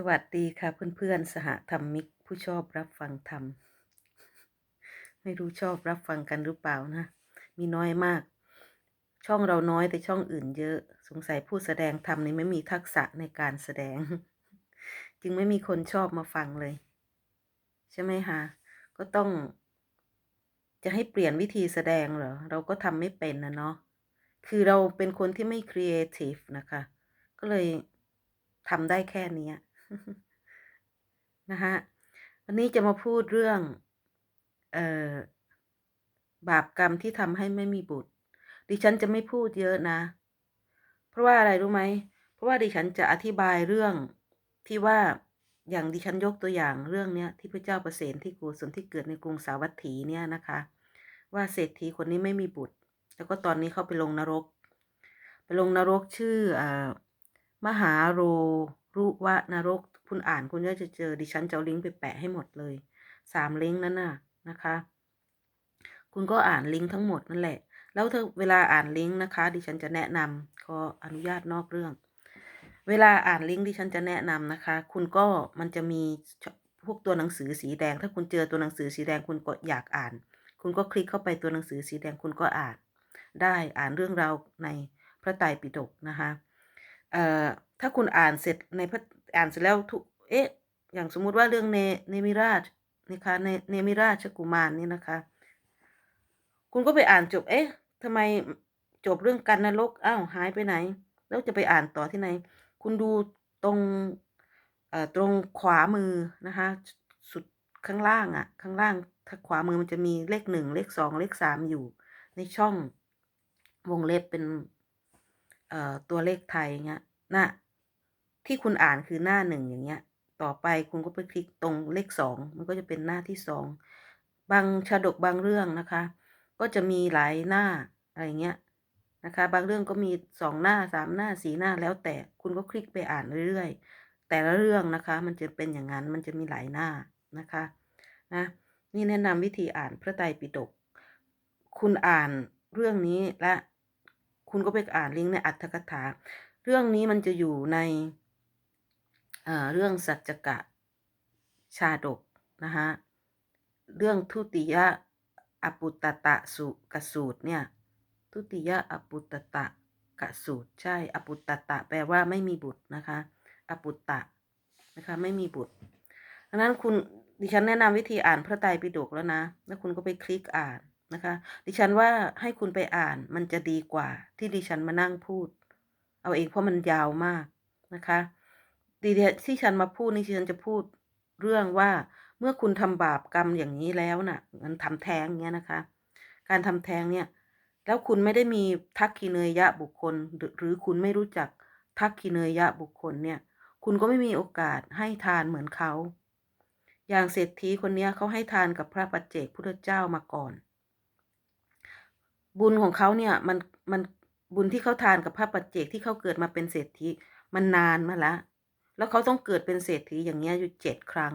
สวัสดีค่ะเพื่อนๆ สหธรรมิกผู้ชอบรับฟังธรรม ไม่รู้ชอบรับฟังกันหรือเปล่านะ มีน้อยมาก ช่องเราน้อยแต่ช่องอื่นเยอะ สงสัยผู้แสดงธรรมนี่ไม่มีทักษะในการแสดง จึงไม่มีคนชอบมาฟังเลย ใช่ไหมคะก็ต้อง จะให้เปลี่ยนวิธีแสดงเหรอ เราก็ทำไม่เป็นนะเนาะคือเราเป็นคนที่ไม่ครีเอทีฟนะคะ ก็เลยทำได้แค่นี้ นะคะวันนี้จะมาพูดเรื่องเอ่อบาปกรรมที่ทำให้ไม่มีบุตร ดิฉันจะไม่พูดเยอะนะ เพราะว่าอะไรรู้ไหม เพราะว่าดิฉันจะอธิบายเรื่องที่ว่าอย่างดิฉันยกตัวอย่างเรื่องเนี้ยที่พระเจ้าประเสนที่โกศลที่เกิดในกรุงสาวัตถีเนี่ยนะคะ ว่าเศรษฐีคนนี้ไม่มีบุตร แล้วก็ตอนนี้เขาไปลงนรก ไปลงนรกชื่ออมหาโร รุวะนรกคุณอ่านคุณก็จะเจอดิฉันจะลิงก์ไปแปะให้หมดเลยสามลิงก์นั้นน่ะนะคะ คุณก็อ่านลิงก์ทั้งหมดนั่นแหละ แล้วถ้าเวลาอ่านลิงก์นะคะ ดิฉันจะแนะนำขออนุญาตนอกเรื่อง เวลาอ่านลิงก์ดิฉันจะแนะนำนะคะ คุณก็มันจะมีพวกตัวหนังสือสีแดง ถ้าคุณเจอตัวหนังสือสีแดงคุณก็อยากอ่าน คุณก็คลิกเข้าไปตัวหนังสือสีแดงคุณก็อ่าน ได้อ่านเรื่องราวในพระไตรปิฎกนะคะเอ่อ ถ้าคุณอ่านเสร็จในพระอ่านเสร็จแล้วทุกเอ๊ะ อย่างสมมุติว่าเรื่องเนเนมิราชนะคะเนเนมิราชกุมารนี่นะคะ คุณก็ไปอ่านจบ เอ๊ะทำไมจบเรื่องกันนรกอ้าวหายไปไหน แล้วจะไปอ่านต่อที่ไหน คุณดูตรงเอ่อตรงขวามือนะคะ สุดข้างล่างอะ่ะ ข้างล่างถ้าขวามือมันจะมีเลขหนึ่งเลขสองเลขสามอยู่ ในช่องวงเล็บเป็นเอ่อตัวเลขไทยเงี้ยน้า ที่คุณอ่านคือหน้าหนึ่งอย่างเงี้ย ต่อไปคุณก็ไปคลิกตรงเลขสองมันก็จะเป็นหน้าที่สองบางชาดกบางเรื่องนะคะ ก็จะมีหลายหน้าอะไรเงี้ยนะคะ บางเรื่องก็มีสองหน้าสามหน้าสีหน้าแล้วแต่คุณก็คลิกไปอ่านเรื่อยๆ แต่ละเรื่องนะคะ มันจะเป็นอย่างนั้นมันจะมีหลายหน้านะคะนะนี่แนะนำวิธีอ่านพระไตรปิฎกคุณอ่านเรื่องนี้และคุณก็ไปอ่านลิงก์ในอัตถกถา เรื่องนี้มันจะอยู่ใน เรื่องสัจจกะชาดกนะคะเรื่องทุติยะอปุตตะสุกสูตรเนี่ยทุติยะอปุตตะกสูตรใช่อปุตตะแปลว่าไม่มีบุตรนะคะอปุตตะนะคะไม่มีบุตรดังนั้นคุณดิฉันแนะนำวิธีอ่านพระไตรปิฎกแล้วนะ แล้วคุณก็ไปคลิกอ่านนะคะ ดิฉันว่าให้คุณไปอ่านมันจะดีกว่าที่ดิฉันมานั่งพูด เอาเองเพราะมันยาวมากนะคะ ดีที่ฉันมาพูดนี่ฉันจะพูดเรื่องว่าเมื่อคุณทำบาปกรรมอย่างนี้แล้วนะ่ะ มันทำแท้งเนี้ยนะคะ การทำแท้งเนี่ย แล้วคุณไม่ได้มีทักขิเนยยะบุคคล หรือคุณไม่รู้จักทักขิเนยยะบุคคลเนี่ย คุณก็ไม่มีโอกาสให้ทานเหมือนเขา อย่างเศรษฐีคนนี้เขาให้ทานกับพระปัจเจกพุทธเจ้ามาก่อน บุญของเขาเนี่ยมันมันบุญที่เขาทานกับพระปัจเจกที่เขาเกิดมาเป็นเศรษฐีมันนานมาแล้ว แล้วเขาต้องเกิดเป็นเศรษฐีอย่างเงี้ยอยู่เจ็ดครั้ง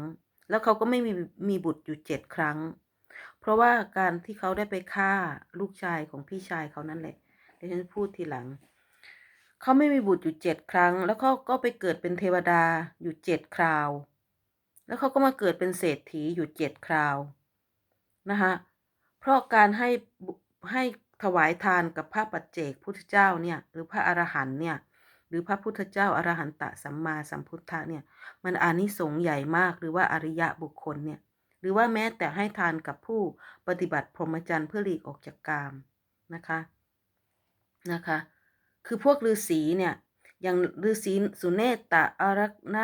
แล้วเขาก็ไม่มีมีบุตรอยู่เจ็ดครั้ง เพราะว่าการที่เขาได้ไปฆ่าลูกชายของพี่ชายเขานั่นแหละเดี๋ยวฉันพูดทีหลัง เขาไม่มีบุตรอยู่เจ็ดครั้ง แล้วเขาก็ไปเกิดเป็นเทวดาอยู่เจ็ดคราว แล้วเขาก็มาเกิดเป็นเศรษฐีอยู่เจ็ดคราวนะคะเพราะการให้ให้ถวายทานกับพระปัจเจกพุทธเจ้าเนี่ย หรือพระอรหันต์เนี่ย รือพระพุทธเจ้าอรหันตะสัมมาสัมพุทธะเนี่ยมันอานิสงส์ใหญ่มากหรือว่าอริยะบุคคลเนี่ยหรือว่าแม้แต่ให้ทานกับผู้ปฏิบัติพรหมจรรย์เพื่อหลีกออกจากกามนะคะนะคะ คือพวกฤาษีเนี่ยอย่างฤาษีสุเนตตะอรักณ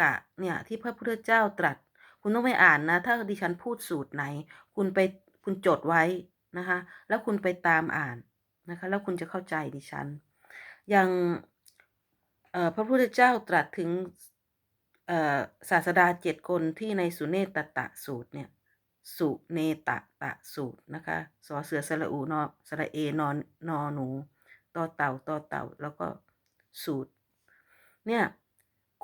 กะเนี่ยที่พระพุทธเจ้าตรัส คุณต้องไปอ่านนะ ถ้าดิฉันพูดสูตรไหน คุณไปคุณจดไว้นะคะ แล้วคุณไปตามอ่านนะคะ แล้วคุณจะเข้าใจดิฉัน อย่าง พระพุทธเจ้าตรัสถึงศาสดาเจ็ดคนที่ในสุเนตตะสูตรเนี่ยสุเนตตะสูตรนะคะสอเสือสระอูนอสระเอนอนนอหนูต่อเต่าต่อเต่าแล้วก็สูตร เนี่ย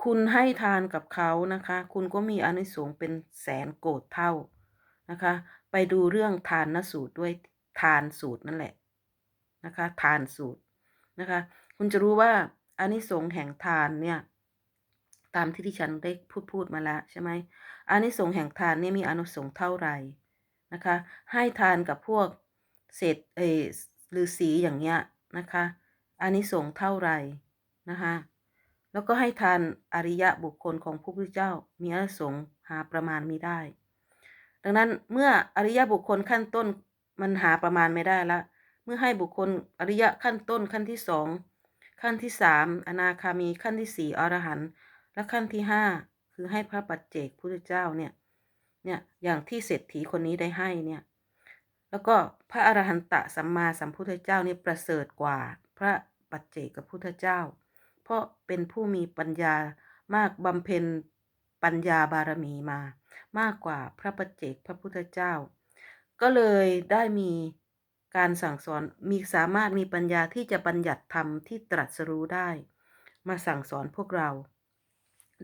คุณให้ทานกับเขานะคะ คุณก็มีอนิสงส์เป็นแสนโกดเท่านะคะ ไปดูเรื่องทานนสูตรด้วยทานสูตรนั่นแหละนะคะ ทานสูตรนะคะ คุณจะรู้ว่า อานิสงส์แห่งทานเนี่ย ตามที่ที่ฉันได้พูดพูดมาแล้วใช่ไหมอานิสงส์แห่งทานเนี่ยมีอนิสงส์เท่าไหร่นะคะ ให้ทานกับพวกเศษเอฤาษีอย่างเงี้ยนะคะอานิสงส์เท่าไหร่นะคะแล้วก็ให้ทานอริยะบุคคลของพระพุทธเจ้า มีอนิสงส์หาประมาณไม่ได้ ดังนั้นเมื่ออริยะบุคคลขั้นต้นมันหาประมาณไม่ได้ละ เมื่อให้บุคคลอริยะขั้นต้นขั้นที่สอง ขั้นที่สามอนาคามีขั้นที่สี่อรหันต์และขั้นที่ห้าคือให้พระปัจเจกพุทธเจ้าเนี่ยเนี่ยอย่างที่เศรษฐีคนนี้ได้ให้เนี่ยแล้วก็พระอรหันตะสัมมาสัมพุทธเจ้านี่ประเสริฐกว่าพระปัจเจกพุทธเจ้า เพราะเป็นผู้มีปัญญามากบำเพ็ญปัญญาบารมีมา มากกว่าพระปัจเจกพระพุทธเจ้า ก็เลยได้มี การสั่งสอนมีสามารถมีปัญญาที่จะบัญญัติธรรมที่ตรัสรู้ได้ มาสั่งสอนพวกเรา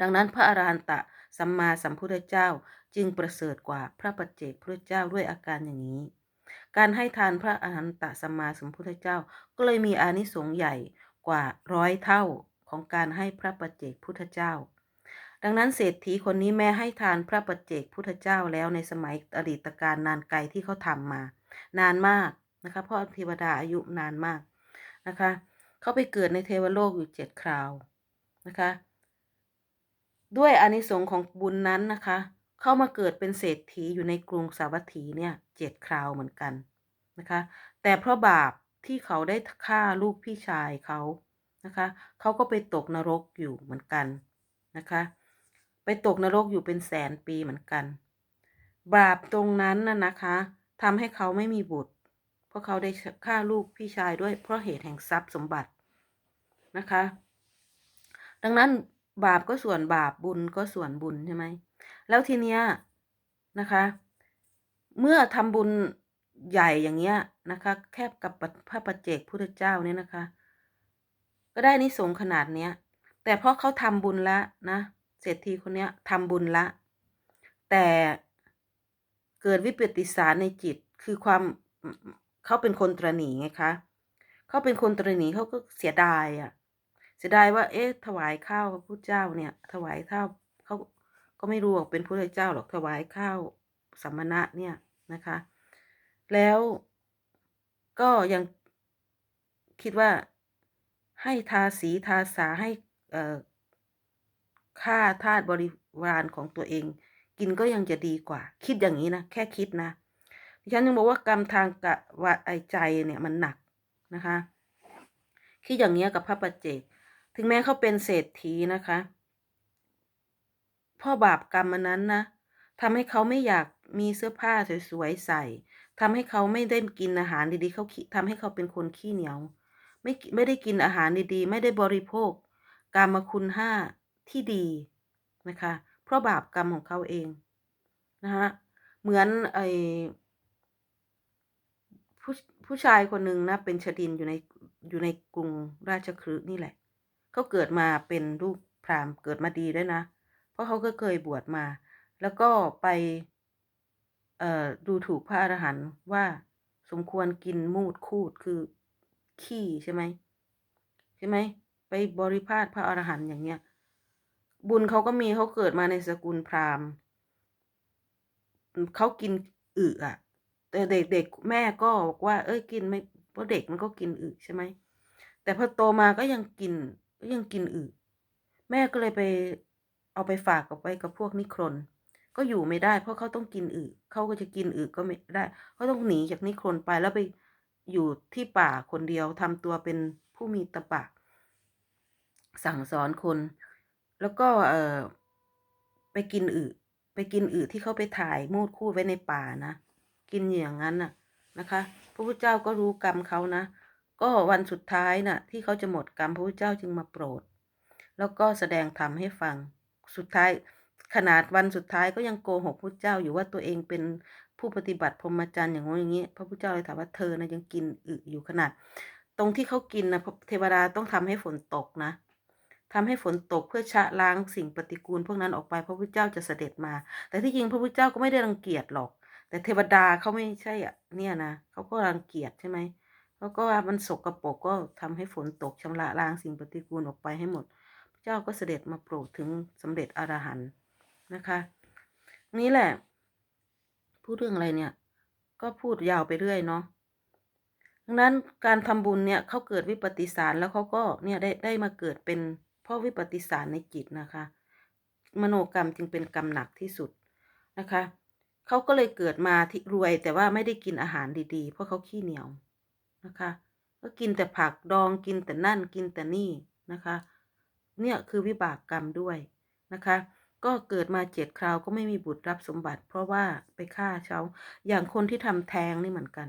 ดังนั้นพระอรหันตะสัมมาสัมพุทธเจ้าจึงประเสริฐกว่าพระปัจเจกพุทธเจ้าด้วยอาการอย่างนี้ การให้ทานพระอรหันตะสัมมาสัมพุทธเจ้าก็เลยมีอานิสงส์ใหญ่กว่าร้อยเท่าของการให้พระปัจเจกพุทธเจ้า ดังนั้นเศรษฐีคนนี้แม้ให้ทานพระปัจเจกพุทธเจ้าแล้วในสมัยอดีตการนานไกลที่เขาทำมา นานมาก นะคะเพราะเทวดาอายุนานมากนะคะ เขาไปเกิดในเทวโลกอยู่เจ็ดคราวนะคะ ด้วยอานิสงส์ของบุญนั้นนะคะ เข้ามาเกิดเป็นเศรษฐีอยู่ในกรุงสาวัตถีเนี่ยเจ็ดคราวเหมือนกันนะคะ แต่เพราะบาปที่เขาได้ฆ่าลูกพี่ชายเขานะคะ เขาก็ไปตกนรกอยู่เหมือนกันนะคะ ไปตกนรกอยู่เป็นแสนปีเหมือนกัน บาปตรงนั้นน่ะนะคะทำให้เขาไม่มีบุตร เพราะเขาได้ฆ่าลูกพี่ชายด้วยเพราะเหตุแห่งทรัพย์สมบัตินะคะ ดังนั้นบาปก็ส่วนบาปบุญก็ส่วนบุญใช่ไหม แล้วทีเนี้ยนะคะ เมื่อทำบุญใหญ่อย่างเงี้ยนะคะ แคบกับพระปัจเจกพุทธเจ้าเนี่ยนะคะ ก็ได้นิสงขนาดเนี้ย แต่เพราะเขาทำบุญละนะเศรษฐีคนเนี้ยทำบุญละ แต่เกิดวิปติสารในจิตคือความ เขาเป็นคนตรณีไงคะเขาเป็นคนตรณีเขาก็เสียดายอะ่ะ เสียดายว่า เอ๊ะ ถวายข้าวพระพุทธเจ้าเนี่ย ถวายข้าวเขาก็ไม่รู้ว่าเป็นพระเจ้าหรอกถวายข้าวสัมมณะเนี่ยนะคะ แล้วก็ยังคิดว่าให้ทาสีทาสาให้เอ่อค่าทาสบริวารของตัวเอง กินก็ยังจะดีกว่า คิดอย่างนี้นะ แค่คิดนะ ฉันยังบอกว่ากรรมทางกะวะไอใจเนี่ยมันหนักนะคะคิดอย่างนี้ยกับพระปัจเจก ถึงแม้เขาเป็นเศรษฐีนะคะ พ่อบาปกรรมมันนั้นนะทำให้เขาไม่อยากมีเสื้อผ้าสวยๆใส่ทำให้เขาไม่ได้กินอาหารดีๆเขาทำให้เขาเป็นคนขี้เหนียว ไม่ไม่ได้กินอาหารดีๆ ไม่ได้บริโภค กรรมคุณห้าที่ดีนะคะ เพราะบาปกรรมของเขาเองนะคะเหมือนไอ ผู้ผู้ชายคนหนึ่งนะเป็นชดินอยู่ในอยู่ในกรุงราชคฤห์นี่แหละเขาเกิดมาเป็นลูกพราหมณ์เกิดมาดีด้วยนะ เพราะเขาก็เคยบวชมา แล้วก็ไปเอ่อดูถูกพระอรหันต์ว่าสมควรกินมูดคูดคือขี้ใช่ไหมใช่ไหมไปบริพาทพระอรหันต์อย่างเงี้ย บุญเขาก็มีเขาเกิดมาในสกุลพราหมณ์เขากินอึอะ แต่เด็กๆแม่ก็บอกว่า เอ้ยกินไม่เพราะเด็กมันก็กินอึใช่ไหมแต่พอโตมาก็ยังกินก็ยังกินอึแม่ก็เลยไปเอาไปฝากกับไว้กับพวกนิครนก็อยู่ไม่ได้เพราะเขาต้องกินอึเขาก็จะกินอึก็ไม่ได้เขาต้องหนีจากนิครนไปแล้วไปอยู่ที่ป่าคนเดียวทำตัวเป็นผู้มีตะปะสั่งสอนคน แล้วก็เออไปกินอึไปกินอึที่เขาไปถ่ายมูดคู่ไว้ในป่านะ กินอย่างนั้นน่ะนะคะ พระพุทธเจ้าก็รู้กรรมเขานะ ก็วันสุดท้ายน่ะ ที่เขาจะหมดกรรมพระพุทธเจ้าจึงมาโปรด แล้วก็แสดงธรรมให้ฟังสุดท้าย ขนาดวันสุดท้ายก็ยังโกหกพระเจ้าอยู่ว่าตัวเองเป็นผู้ปฏิบัติพรหมจรรย์อย่างงี้อย่างนี้ พระพุทธเจ้าเลยถามว่าเธอนะยังกินอึอยู่ขนาด ตรงที่เขากินนะเทวดาต้องทำให้ฝนตกนะทำให้ฝนตกเพื่อชะล้างสิ่งปฏิกูล พวกนั้นออกไปพระพุทธเจ้าจะเสด็จมา แต่ที่จริงพระพุทธเจ้าก็ไม่ได้รังเกียจหรอก แต่เทวดาเขาไม่ใช่อะเนี่ยนะเขาก็รังเกียจใช่ไหมเขาก็ว่ามันสกรปรกก็ทำให้ฝนตกชำระล้างสิ่งปฏิกูลออกไปให้หมดเจ้าก็เสด็จมาโปรดถึงสำเร็จอรหันต์นะคะ นี่แหละ พูดเรื่องอะไรเนี่ย ก็พูดยาวไปเรื่อยเนาะดังนั้นการทำบุญเนี่ยเขาเกิดวิปฏิสารแล้วเขาก็เนี่ยได้ได้มาเกิดเป็นพราะวิปฏิสารในจิตนะคะ มโนกรรมจึงเป็นกรรมหนักที่สุดนะคะ เขาก็เลยเกิดมาที่รวยแต่ว่าไม่ได้กินอาหารดีๆ เพราะเขาขี้เหนียวนะคะ ก็กินแต่ผักดองกินแต่นั่นกินแต่นี่นะคะ เนี่ยคือวิบากกรรมด้วยนะคะ ก็เกิดมาเจ็ดคราวก็ไม่มีบุตรรับสมบัติ เพราะว่าไปฆ่าเขาอย่างคนที่ทำแท้งนี่เหมือนกัน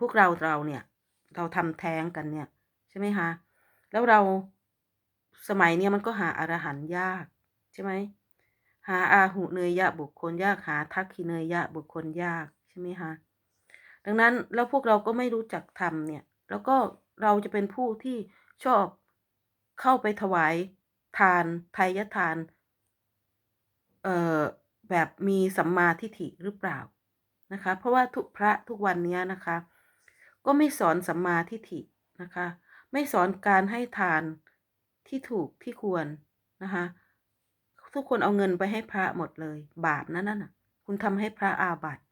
พวกเราเราเนี่ย เราทำแท้งกันเนี่ย ใช่ไหมคะแล้วเราสมัยเนี้ยมันก็หาอารหันยากใช่ไหม หาอาหุเนยยะบุคคลยากหาทักขิเนยยะบุคคลยากใช่ไหมคะดังนั้นแล้วพวกเราก็ไม่รู้จักทำเนี่ย แล้วก็เราจะเป็นผู้ที่ชอบเข้าไปถวายทานไทยทาน เอ่อแบบมีสัมมาทิฏฐิหรือเปล่านะคะ เพราะว่าทุกพระทุกวันนี้นะคะ ก็ไม่สอนสัมมาทิฏฐินะคะ ไม่สอนการให้ทานที่ถูกที่ควรนะคะ ทุกคนเอาเงินไปให้พระหมดเลย บาปนั่นน่ะ คุณทำให้พระอาบัติ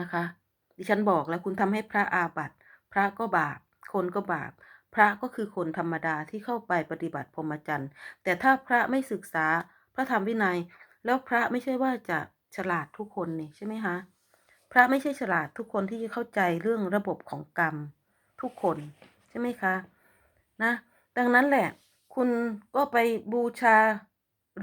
นะคะ ดิฉันบอกแล้วคุณทำให้พระอาบัติพระก็บาป คนก็บาป พระก็คือคนธรรมดาที่เข้าไปปฏิบัติพรหมจรรย์ แต่ถ้าพระไม่ศึกษาพระธรรมวินัย แล้วพระไม่ใช่ว่าจะฉลาดทุกคนนี่ใช่ไหมคะ พระไม่ใช่ฉลาดทุกคนที่จะเข้าใจเรื่องระบบของกรรมทุกคนใช่ไหมคะ นะ ดังนั้นแหละ คุณก็ไปบูชา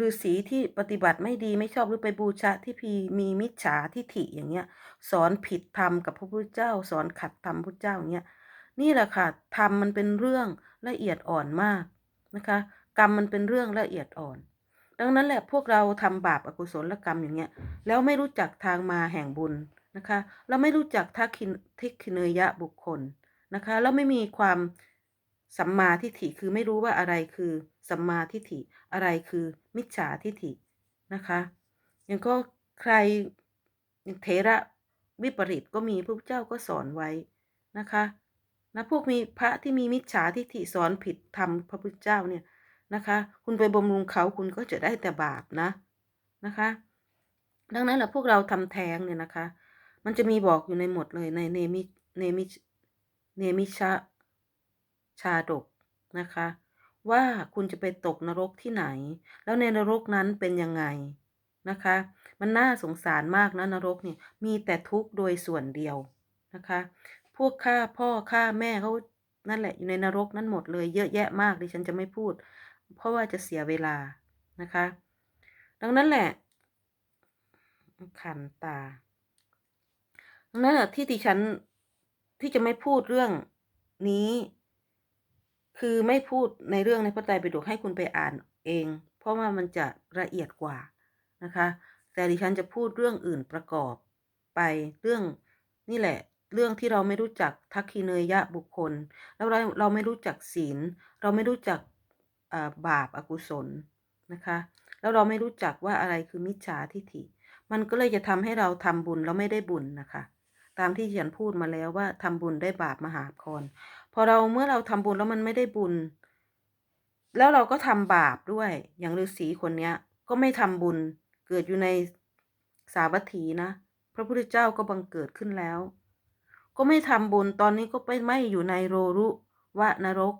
ฤาษีที่ปฏิบัติไม่ดีไม่ชอบหรือไปบูชาที่พีมีมิจฉาทิฐิอย่างเงี้ย สอนผิดธรรมกับพระพุทธเจ้า สอนขัดธรรมพระเจ้าอย่างเงี้ยนี่แหละค่ะธรรมมันเป็นเรื่องละเอียดอ่อนมากนะคะ กรรมมันเป็นเรื่องละเอียดอ่อน ดังนั้นแหละพวกเราทำบาปอกุศลกรรมอย่างเงี้ยแล้วไม่รู้จักทางมาแห่งบุญนะคะ เราไม่รู้จักทักขินทิคเนยะบุคคลนะคะ แล้วไม่มีความ สัมมาทิฏฐิคือไม่รู้ว่าอะไรคือสัมมาทิฏฐิอะไรคือมิจฉาทิฏฐินะคะย่างก็ใครเทระวิปริตก็มีพระพุทธเจ้าก็สอนไว้นะคะนะพวกมีพระที่มีมิจฉาทิฏฐิสอนผิดทำพระพุทธเจ้าเนี่ยนะคะ คุณไปบำรุงเขาคุณก็จะได้แต่บาปนะนะคะ ดังนั้นแหละพวกเราทำแท้งเนี่ยนะคะ มันจะมีบอกอยู่ในหมดเลยในเนมิเนมิเนมิชะ ชาดกนะคะ ว่าคุณจะไปตกนรกที่ไหน แล้วในนรกนั้นเป็นยังไงนะคะ มันน่าสงสารมากนะนรกเนี่ยมีแต่ทุกข์โดยส่วนเดียวนะคะ พวกฆ่าพ่อฆ่าแม่เขานั่นแหละอยู่ในนรกนั้นหมดเลยเยอะแยะมากดิฉันจะไม่พูด เพราะว่าจะเสียเวลานะคะ ดังนั้นแหละ ขันตาดังนั้นที่ดิฉันที่จะไม่พูดเรื่องนี้ คือไม่พูดในเรื่องในพระไตรปิฎกให้คุณไปอ่านเอง เพราะว่ามันจะละเอียดกว่านะคะ แต่ดิฉันจะพูดเรื่องอื่นประกอบไปเรื่องนี่แหละ เรื่องที่เราไม่รู้จักทักคีเนยยะบุคคล แล้วเราเราไม่รู้จักศีล เราไม่รู้จักบาปอากุศลนะคะ แล้วเราไม่รู้จักว่าอะไรคือมิจฉาทิฏฐิ มันก็เลยจะทำให้เราทำบุญแล้วไม่ได้บุญนะคะ ตามที่ฉันพูดมาแล้วว่าทำบุญได้บาปมหาพร พอเราเมื่อเราทำบุญแล้วมันไม่ได้บุญ แล้วเราก็ทำบาปด้วย อย่างฤาษีคนเนี้ย ก็ไม่ทำบุญ เกิดอยู่ในสาวัตถีนะ พระพุทธเจ้าก็บังเกิดขึ้นแล้ว ก็ไม่ทำบุญตอนนี้ก็ไปไม่อยู่ในโรรุวะนรก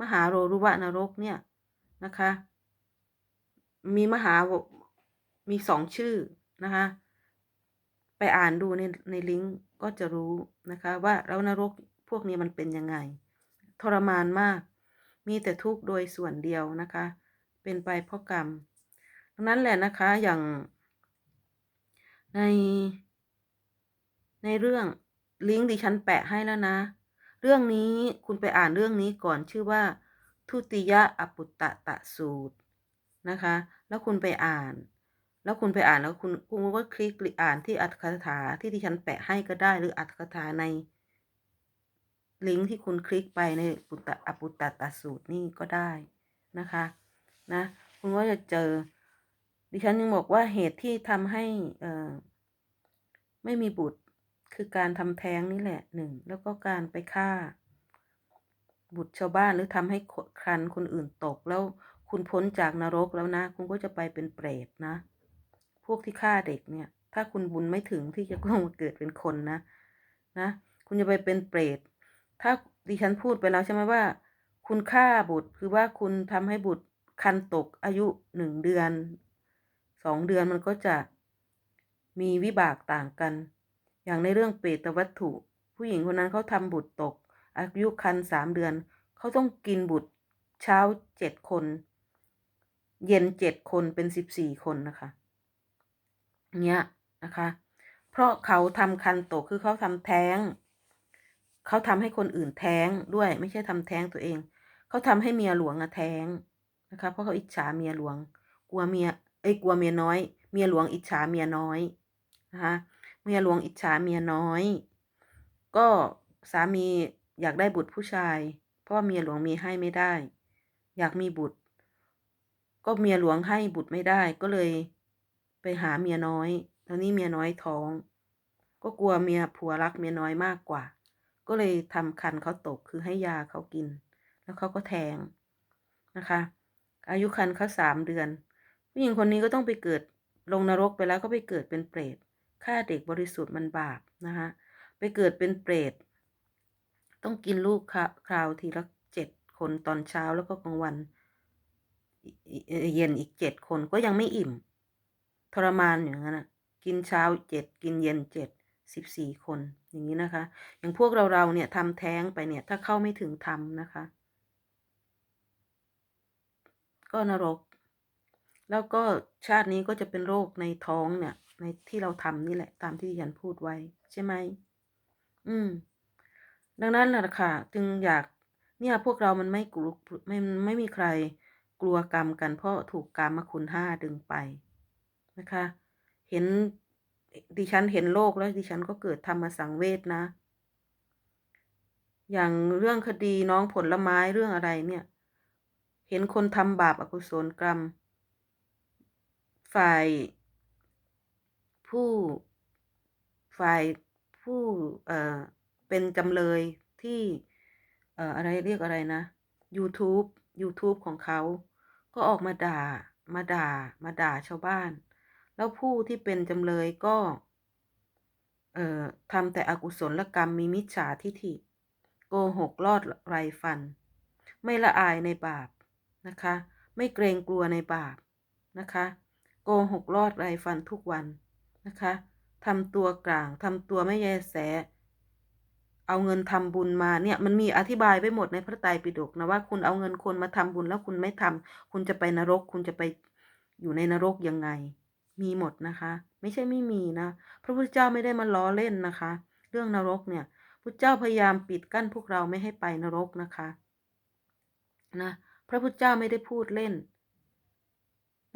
มหาโรรุวะนรกเนี่ยนะคะ มีมหามีสองชื่อนะคะ ไปอ่านดูในในลิงก์ก็จะรู้นะคะ ว่าแล้วนรก พวกนี้มันเป็นยังไง ทรมานมาก มีแต่ทุกข์โดยส่วนเดียวนะคะ เป็นไปเพราะกรรมดังนั้นแหละนะคะอย่าง ใน ในเรื่องลิงก์ดิฉันแปะให้แล้วนะ เรื่องนี้คุณไปอ่านเรื่องนี้ก่อนชื่อว่า ทุติยะอปุตตะตะสูตรนะคะ แล้วคุณไปอ่าน แล้วคุณไปอ่านแล้วคุณคุณก็คลิกอ่านที่อัตถกถาที่ดิฉันแปะให้ก็ได้หรืออัตถกถาใน ลิงก์ที่คุณคลิกไปในปุตตะอปุตตะตสูตรนี่ก็ได้นะคะ นะ คุณก็จะเจอ ดิฉันยังบอกว่าเหตุที่ทำให้เอ่อไม่มีบุตรคือการทำแท้งนี่แหละหนึ่งแล้วก็การไปฆ่า บุตรชาวบ้านหรือทำให้ครันคนอื่นตกแล้วคุณพ้นจากนรกแล้วนะ คุณก็จะไปเป็นเปรตนะ พวกที่ฆ่าเด็กเนี่ย ถ้าคุณบุญไม่ถึงที่จะต้องมาเกิดเป็นคนนะ นะ คุณจะไปเป็นเปรต ถ้าดิฉันพูดไปแล้วใช่ไหมว่า คุณฆ่าบุตรคือว่าคุณทำให้บุตรคันตกอายุหนึ่งเดือนสองเดือนมันก็จะมีวิบากต่างกัน อย่างในเรื่องเปรตวัตถุ ผู้หญิงคนนั้นเขาทำบุตรตก อายุคันสามเดือนเขาต้องกินบุตรเช้าเจ็ดคน เย็นเจ็ดคนเป็นสิบสี่คนนะคะเนี้ยนะคะ เพราะเขาทำคันตกคือเขาทำแท้ง เขาทำให้คนอื่นแท้งด้วย ไม่ใช่ทำแท้งตัวเอง เขาทำให้เมียหลวงอะแท้งนะคะเพราะเขาอิจฉาเมียหลวง กลัวเมียไอ้กลัวเมียน้อย เมียหลวงอิจฉาเมียน้อยนะคะเมียหลวงอิจฉาเมียน้อย ก็สามีอยากได้บุตรผู้ชาย เพราะว่าเมียหลวงมีให้ไม่ได้ อยากมีบุตร ก็เมียหลวงให้บุตรไม่ได้ก็เลยไปหาเมียน้อยตอนนี้เมียน้อยท้อง ก็กลัวเมียผัวรักเมียน้อยมากกว่า ก็เลยทำคันเขาตกคือให้ยาเขากิน แล้วเขาก็แทงนะคะ อายุคันเขาสามเดือนผู้หญิงคนนี้ก็ต้องไปเกิดลงนรกไปแล้วก็ไปเกิดเป็นเปรตฆ่าเด็กบริสุทธิ์มันบาปนะคะไปเกิดเป็นเปรตต้องกินลูกคราวทีละเจ็ดคนตอนเช้าแล้วก็กลางวันเย็นอีกเจ็ดคนก็ยังไม่อิ่ม ทรมานอย่างนั้นนะกินเช้าเจ็ดกินเย็นเจ็ด สิบสี่คน อย่างนี้นะคะ อย่างพวกเราเราเนี่ยทำแท้งไปเนี่ย ถ้าเข้าไม่ถึงทำนะคะ ก็นรก แล้วก็ชาตินี้ก็จะเป็นโรคในท้องเนี่ย ในที่เราทำนี่แหละ ตามที่ฉันพูดไว้ ใช่ไหม อืม ดังนั้นนะค่ะ จึงอยาก เนี่ยพวกเรามันไม่กลัวไม่ไม่มีใครกลัวกรรมกันเพราะถูกกรรมมาคุณห้าดึงไปนะคะ เห็น ดิฉันเห็นโลกแล้วดิฉันก็เกิดธรรมสังเวชนะ อย่างเรื่องคดีน้องผลไม้เรื่องอะไรเนี่ย เห็นคนทำบาปอกุศลกรรม ฝ่ายผู้ฝ่ายผู้เอ่อเป็นจำเลยที่เอ่ออะไรเรียกอะไรนะ YouTube YouTube ของเขา ก็ออกมาด่า มาด่า มาด่าชาวบ้าน แล้วผู้ที่เป็นจำเลยก็เอ่อทำแต่อกุศลกรรมมีมิจฉาทิฐิ โกหกลอดไรฟัน ไม่ละอายในบาปนะคะ ไม่เกรงกลัวในบาปนะคะ โกหกลอดไรฟันทุกวันนะคะทำตัวกลางทำตัวไม่แยแส เอาเงินทำบุญมาเนี่ยมันมีอธิบายไปหมดในพระไตรปิฎกนะว่าคุณเอาเงินคนมาทำบุญแล้วคุณไม่ทำคุณจะไปนรก คุณจะไปอยู่ในนรกยังไง มีหมดนะคะ ไม่ใช่ไม่มีนะ พระพุทธเจ้าไม่ได้มาล้อเล่นนะคะ เรื่องนรกเนี่ยพุทธเจ้าพยายามปิดกั้นพวกเราไม่ให้ไปนรกนะคะนะพระพุทธเจ้าไม่ได้พูดเล่น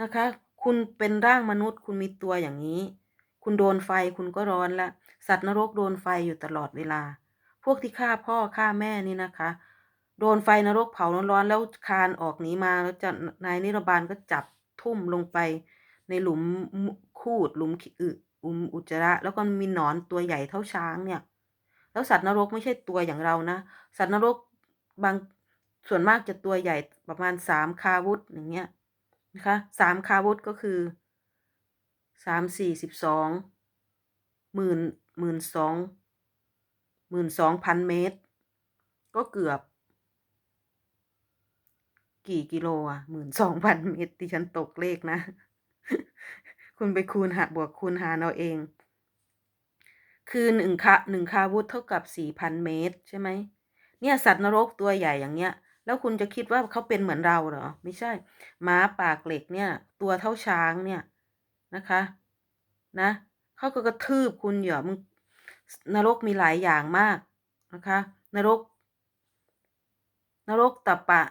นะคะ คุณเป็นร่างมนุษย์ คุณมีตัวอย่างนี้ คุณโดนไฟคุณก็ร้อนละสัตว์นรกโดนไฟอยู่ตลอดเวลา พวกที่ฆ่าพ่อฆ่าแม่นี่นะคะ โดนไฟนรกเผาร้อนๆแล้วคานออกหนีมาแล้วจะนายนิรบาลก็จับทุ่มลงไป ในหลุมคูดหลุมอึอุมอุจจาระ แล้วก็มีหนอนตัวใหญ่เท่าช้างเนี่ย แล้วสัตว์นรกไม่ใช่ตัวอย่างเรานะ สัตว์นรกบางส่วนมากจะตัวใหญ่ประมาณสามคาวุธอย่างเงี้ยนะคะสามคาวุธก็คือสามสี่สิบสองหมื่นหมื่นสองหมื่นสองพันเมตร ก็เกือบ กี่กิโลอะหมื่นสองพันเมตรที่ฉันตกเลขนะ คุณไปคูณหาบวกคูณหารเอาเอง คือหนึ่งคะหนึ่งคาวุธเท่ากับสี่พันเมตรใช่ไหม เนี่ยสัตว์นรกตัวใหญ่อย่างเงี้ย แล้วคุณจะคิดว่าเขาเป็นเหมือนเราเหรอ ไม่ใช่ ม้าปากเหล็กเนี่ย ตัวเท่าช้างเนี่ยนะคะ นะเขาก็กระทืบคุณเหรอมึงนรกมีหลายอย่างมากนะคะ นรก นรกตะปะ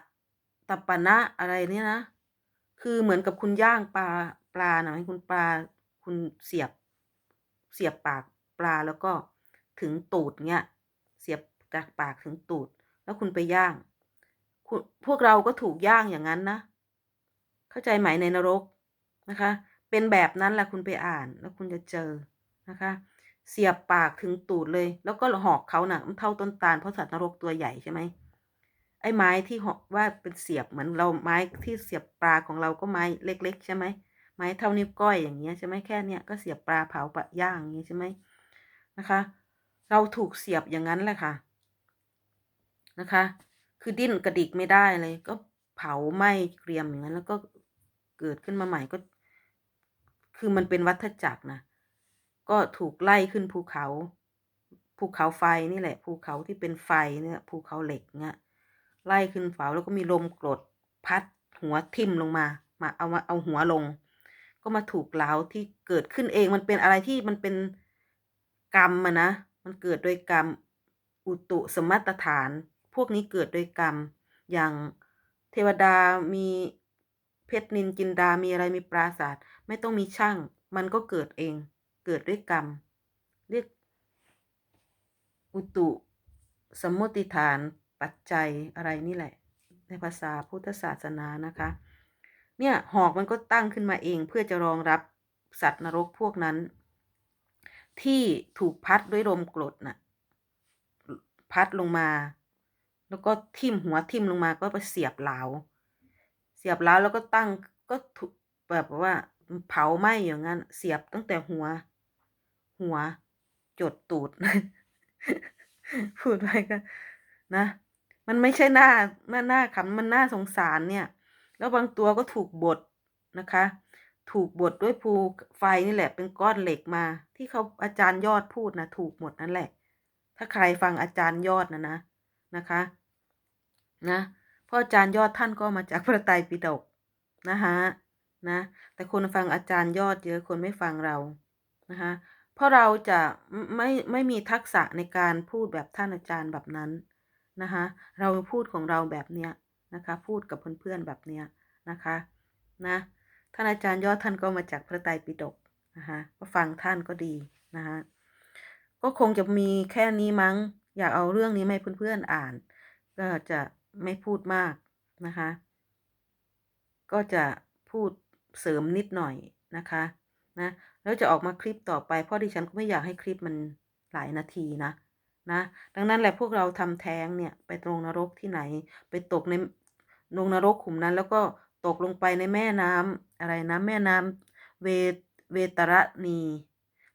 ตะปะนะอะไรเนี่ยนะ คือเหมือนกับคุณย่างปลา ปลาหน่อยคุณปลาคุณเสียบเสียบปากปลาแล้วก็ถึงตูดเงี้ยเสียบจากปากถึงตูด แล้วคุณไปย่างพวกเราก็ถูกย่างอย่างนั้นนะ เข้าใจไหมในนรกนะคะ เป็นแบบนั้นแหละคุณไปอ่านแล้วคุณจะเจอนะคะ เสียบปากถึงตูดเลย แล้วก็หอกเขานะ่ะมันเท่าต้นตาลเพราะสัตว์นรกตัวใหญ่ใช่ไหมไอ้ไม้ที่หาะว่าเป็นเสียบเหมือนเราไม้ที่เสียบปลาของเราก็ไม้เล็ก ๆ ใช่ไหม ไม้เท่านิ้วก้อยอย่างเงี้ยใช่ไหมแค่เนี้ยก็เสียบปลาเผาปลาย่างอย่างเงี้ยใช่ไหมนะคะ เราถูกเสียบอย่างนั้นแหละค่ะนะคะ คือดิ้นกระดิกไม่ได้เลย ก็เผาไหม้เกรียมอย่างนั้น แล้วก็เกิดขึ้นมาใหม่ก็ คือมันเป็นวัฏจักรนะก็ถูกไล่ขึ้นภูเขา ภูเขาไฟนี่แหละ ภูเขาที่เป็นไฟเนี่ย ภูเขาเหล็กเนี่ยไล่ขึ้นเฝาแล้วก็มีลมกรดพัดหัวทิ่มลงมา มาเอามาเอาหัวลง ก็มาถูกเล้าที่เกิดขึ้นเองมันเป็นอะไรที่มันเป็นกรรมอะนะ มันเกิดโดยกรรมอุตุสมมตฐาน พวกนี้เกิดโดยกรรม อย่างเทวดามีเพชรนินจินดา มีอะไรมีปราศาสตร์ไม่ต้องมีช่าง มันก็เกิดเอง เกิดด้วยกรรม เรียก อุตุ สมมติฐาน ปัจจัยอะไรนี่แหละ ในภาษาพุทธศาสนานะคะ เนี่ยหอกมันก็ตั้งขึ้นมาเองเพื่อจะรองรับสัตว์นรกพวกนั้น ที่ถูกพัดด้วยลมกรดน่ะพัดลงมา แล้วก็ทิ่มหัวทิ่มลงมาก็ไปเสียบเหลาเสียบเหลาแล้วก็ตั้งก็ถูกแบบว่าเผาไหม้อย่างนั้น เสียบตั้งแต่หัว หัว จดตูด พูดไปก็ นะ มันไม่ใช่หน้าหน้าหน้าขำมันน่าสงสารเนี่ย แล้วบางตัวก็ถูกบดนะคะ ถูกบดด้วยภูไฟนี่แหละ เป็นก้อนเหล็กมา ที่เขาอาจารย์ยอดพูดนะถูกหมดนั่นแหละ ถ้าใครฟังอาจารย์ยอดนะนะนะคะนะเพราะอาจารย์ยอดท่านก็มาจากพระไตรปิฎกนะคะนะแต่คนฟังอาจารย์ยอดเยอะคนไม่ฟังเรานะคะเพราะเราจะไม่ไม่มีทักษะในการพูดแบบท่านอาจารย์แบบนั้นนะคะเราพูดของเราแบบเนี้ย นะคะพูดกับเพื่อนๆแบบเนี้ยนะคะนะท่านอาจารย์ยอดท่านก็มาจากพระไตรปิฎกนะคะก็ฟังท่านก็ดีนะคะก็คงจะมีแค่นี้มั้ง อยากเอาเรื่องนี้ให้เพื่อนๆอ่าน ก็จะไม่พูดมากนะคะก็จะพูดเสริมนิดหน่อยนะคะนะแล้วจะออกมาคลิปต่อไปเพราะดิฉันก็ไม่อยากให้คลิปมันหลายนาทีนะนะดังนั้นแหละพวกเราทำแท้งเนี่ยไปตรงนรกที่ไหน ไปตกใน ลงนรกขุมนั้น แล้วก็ตกลงไปในแม่น้ำอะไรนะแม่น้ำเวเวตระนี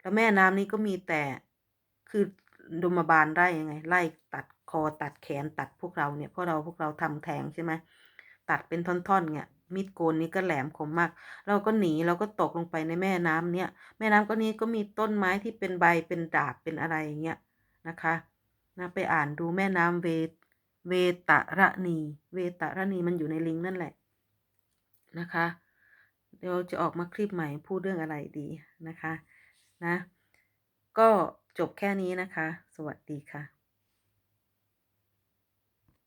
แล้วแม่น้ำนี้ก็มีแต่คือดมบาลไล่ยังไง ไล่ตัดคอตัดแขนตัดพวกเราเนี่ยเพราะเราพวกเราทำแทงใช่ไหมตัดเป็นท่อนๆเนี่ยมีดโกนนี้ก็แหลมคมมาก เราก็หนีเราก็ตกลงไปในแม่น้ำเนี่ย แม่น้ำก็นี้ก็มีต้นไม้ที่เป็นใบเป็นดาบเป็นอะไรอย่างเงี้ยนะคะนะไปอ่านดูแม่น้ำเว เวตระนีเวตระนีมันอยู่ในลิงก์นั่นแหละนะคะ เดี๋ยวจะออกมาคลิปใหม่พูดเรื่องอะไรดีนะคะนะ ก็จบแค่นี้นะคะ สวัสดีค่ะ